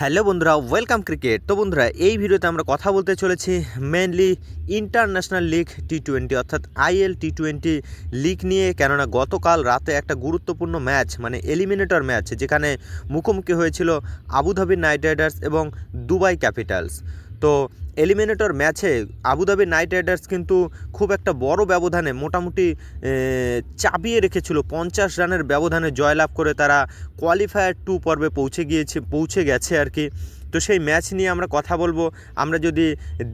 Hello বন্ধুরা welcome cricket তো বন্ধুরা, এই ভিডিওতে আমরা কথা বলতে চলেছি mainly international league T twenty অর্থাৎ আইএল টি টোয়েন্টি লিগ নিয়ে, কেননা গতকাল রাতে একটা গুরুত্বপূর্ণ ম্যাচ মানে এলিমিনেটর ম্যাচ যেখানে মুখোমুখি হয়েছিল আবুধাবি নাইট রাইডার্স এবং দুবাই ক্যাপিটালস তো এলিমিনেটর ম্যাচে আবুধাবি নাইট রাইডার্স কিন্তু খুব একটা বড় ব্যবধানে মোটামুটি চাপিয়ে রেখেছিল। পঞ্চাশ রানের ব্যবধানে জয়লাভ করে তারা কোয়ালিফায়ার টু পর্বে পৌঁছে গিয়েছে, পৌঁছে গেছে আর কি। তো সেই ম্যাচ নিয়ে আমরা কথা বলব। আমরা যদি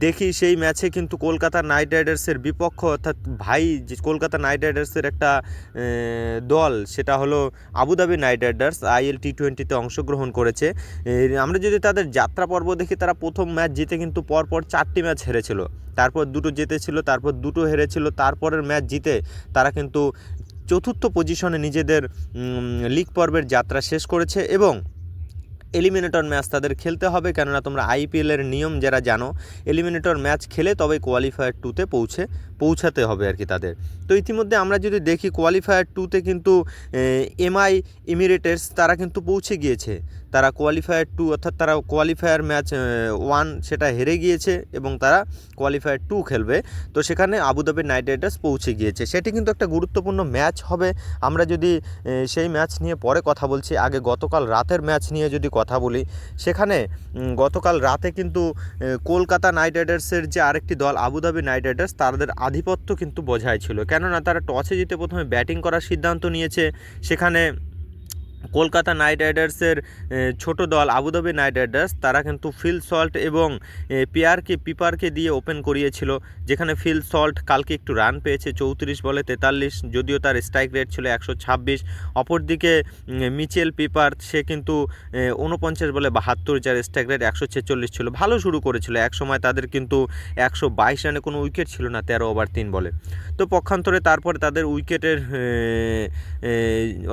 দেখি সেই ম্যাচে কিন্তু কলকাতা নাইট রাইডার্সের বিপক্ষ অর্থাৎ ভাই যে কলকাতা নাইট রাইডার্সের একটা দল, সেটা হলো Abu Dhabi Knight Riders. ILT টি টোয়েন্টিতে অংশগ্রহণ করেছে। আমরা যদি তাদের যাত্রা পর্ব দেখি, তারা প্রথম ম্যাচ জিতে কিন্তু পরপর চারটি ম্যাচ হেরেছিল। তারপর দুটো জিতেছিল, তারপর দুটো হেরেছিল, তারপরের ম্যাচ জিতে তারা কিন্তু চতুর্থ পজিশনে নিজেদের লিগ পর্বের যাত্রা শেষ করেছে এবং এলিমিনেটর ম্যাচ তাদের খেলতে হবে, কেননা তোমরা আইপিএলের নিয়ম যারা জানো, এলিমিনেটর ম্যাচ খেলে তবে কোয়ালিফায়ার টুতে পৌঁছে পৌঁছাতে হবে আর কি তাদের। তো ইতিমধ্যে আমরা যদি দেখি কোয়ালিফায়ার টুতে কিন্তু এমআই ইমিরেটার্স তারা কিন্তু পৌঁছে গিয়েছে। তারা কোয়ালিফায়ার টু অর্থাৎ তারা কোয়ালিফায়ার ম্যাচ ওয়ান সেটা হেরে গিয়েছে এবং তারা কোয়ালিফায়ার টু খেলবে। তো সেখানে আবুধাবি নাইট রাইডার্স পৌঁছে গিয়েছে। সেটি কিন্তু একটা গুরুত্বপূর্ণ ম্যাচ হবে। আমরা যদি সেই ম্যাচ নিয়ে পরে কথা বলছি, আগে গতকাল রাতের ম্যাচ নিয়ে যদি কথা বলি, সেখানে গতকাল রাতে কিন্তু কলকাতা নাইট রাইডার্সের যে আরেকটি দল আবুধাবি নাইট রাইডার্স তাদের আধিপত্য কিন্তু বজায় ছিল। কেননা তারা টসে জিতে প্রথমে ব্যাটিং করার সিদ্ধান্ত নিয়েছে। সেখানে কলকাতা নাইট রাইডার্সের ছোট দল আবুধাবি নাইট রাইডার্স, তারা কিন্তু ফিল সল্ট এবং পেয়ারকে, পিপারকে দিয়ে ওপেন করিয়েছিল, যেখানে ফিল সল্ট কালকে একটু রান পেয়েছে, চৌত্রিশ বলে তেতাল্লিশ, যদিও তার স্ট্রাইক রেট ছিল একশো ছাব্বিশ। অপরদিকে মিচেল পিপার, সে কিন্তু উনপঞ্চাশ বলে বাহাত্তর, যার স্ট্রাইক রেট একশো ছেচল্লিশ ছিল, ভালো শুরু করেছিল। এক সময় তাদের কিন্তু একশো বাইশ রানে কোনো উইকেট ছিল না তেরো ওভার তিন বলে। তো পক্ষান্তরে তারপরে তাদের উইকেটের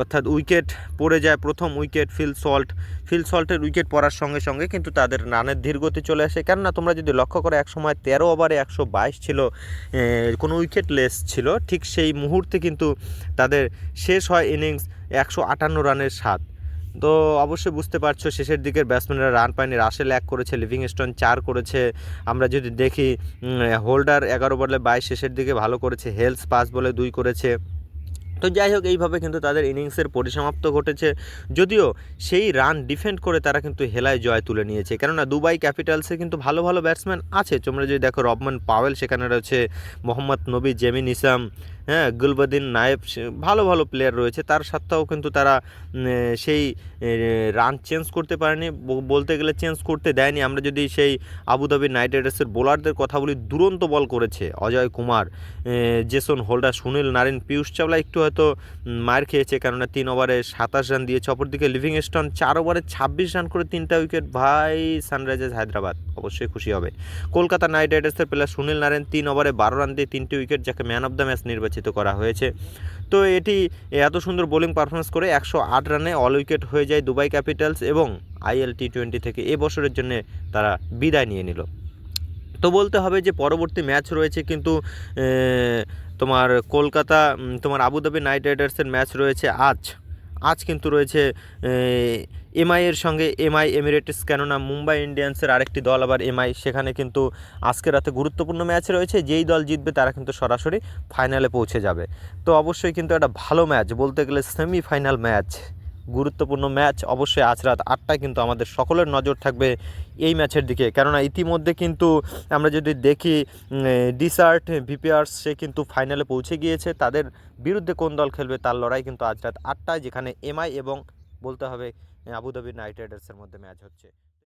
অর্থাৎ উইকেট পড়ে যায় প্রথম উইকেট ফিল সল্ট ফিল সল্টের উইকেট পড়ার সঙ্গে সঙ্গে কিন্তু তাদের রানের ধীরগতি চলে আসে। কেননা তোমরা যদি লক্ষ্য করো এক সময় তেরো ওভারে একশো বাইশ ছিল কোনো উইকেট লেস ছিল। ঠিক সেই মুহূর্তে কিন্তু তাদের শেষ হয় ইনিংস একশো আটান্ন রানের স্বাদ তো অবশ্যই বুঝতে পারছ, শেষের দিকের ব্যাটসম্যানরা রান পায়নি। রাসেল এক করেছে, লিভিংস্টোন চার করেছে। আমরা যদি দেখি হোল্ডার এগারো বলে বাইশ, শেষের দিকে ভালো করেছে। হেলস পাঁচ বলে দুই করেছে। তো যাই হোক, এইভাবে কিন্তু তাদের ইনিংসের পরিসমাপ্ত ঘটেছে। যদিও সেই রান ডিফেন্ড করে তারা কিন্তু হেলায় জয় তুলে নিয়েছে। কেননা দুবাই ক্যাপিটালসে কিন্তু ভালো ভালো ব্যাটসম্যান আছে। তোমরা যদি দেখো, রবমান পাওয়েল, সেখানে রয়েছে মোহাম্মদ নবী জেমিন ইসাম হ্যাঁ গুলবদিন নায়েব ভালো ভালো প্লেয়ার রয়েছে। তার সত্ত্বেও কিন্তু তারা সেই রান চেঞ্জ করতে পারেনি। বলতে গেলে চেঞ্জ করতে দেয়নি। আমরা যদি সেই আবুধাবি নাইট রাইডার্সের বোলারদের কথা বলি, দুরন্ত বল করেছে অজয় কুমার। জেসন হোল্ডার সুনীল নারিন পিয়ুষ চাওলা একটু হয়তো মার খেয়েছে, কেননা তিন ওভারে সাতাশ রান দিয়েছে। অপরদিকে লিভিংস্টন চার ওভারে ছাব্বিশ রান করে তিনটা উইকেট ভাই সানরাইজার্স হায়দ্রাবাদ অবশ্যই খুশি হবে। কলকাতা নাইট রাইডার্সের প্লেয়ার সুনীল নারায়ণ, তিন ওভারে বারো রান দিয়ে তিনটি উইকেট যাকে ম্যান অফ দ্য ম্যাচ নির্বাচিত করা হয়েছে। তো এটি এত সুন্দর বোলিং পারফরমেন্স করে একশো আট রানে অল উইকেট হয়ে যায় দুবাই ক্যাপিটালস এবং আইএল টি টোয়েন্টি থেকে এবছরের বছরের জন্য তারা বিদায় নিয়ে নিল। তো বলতে হবে যে পরবর্তী ম্যাচ রয়েছে কিন্তু তোমার কলকাতা তোমার আবুধাবি নাইট রাইডার্সের ম্যাচ রয়েছে আজ। আজ কিন্তু রয়েছে এমআই এর সঙ্গে এমআই এমিরেটস, কেননা মুম্বাই ইন্ডিয়ান্সের আরেকটি দল আবার এমআই। সেখানে কিন্তু আজকে রাতে গুরুত্বপূর্ণ ম্যাচ রয়েছে, যেই দল জিতবে তারা কিন্তু সরাসরি ফাইনালে পৌঁছে যাবে। তো অবশ্যই কিন্তু একটা ভালো ম্যাচ, বলতে গেলে সেমিফাইনাল ম্যাচ। গুরুত্বপূর্ণ ম্যাচ অবশ্যই আজ রাত আটটায় কিন্তু আমাদের সকলের নজর থাকবে এই ম্যাচের দিকে। কেননা ইতিমধ্যে কিন্তু আমরা যদি দেখি ডিসার্ট ভিপিআরস সে কিন্তু ফাইনালে পৌঁছে গিয়েছে। তাদের বিরুদ্ধে কোন দল খেলবে তার লড়াই কিন্তু আজ রাত আটটায়, যেখানে এমআই এবং বলতে হবে, আবুধাবি নাইট রাইডার্সের মধ্যে ম্যাচ হচ্ছে।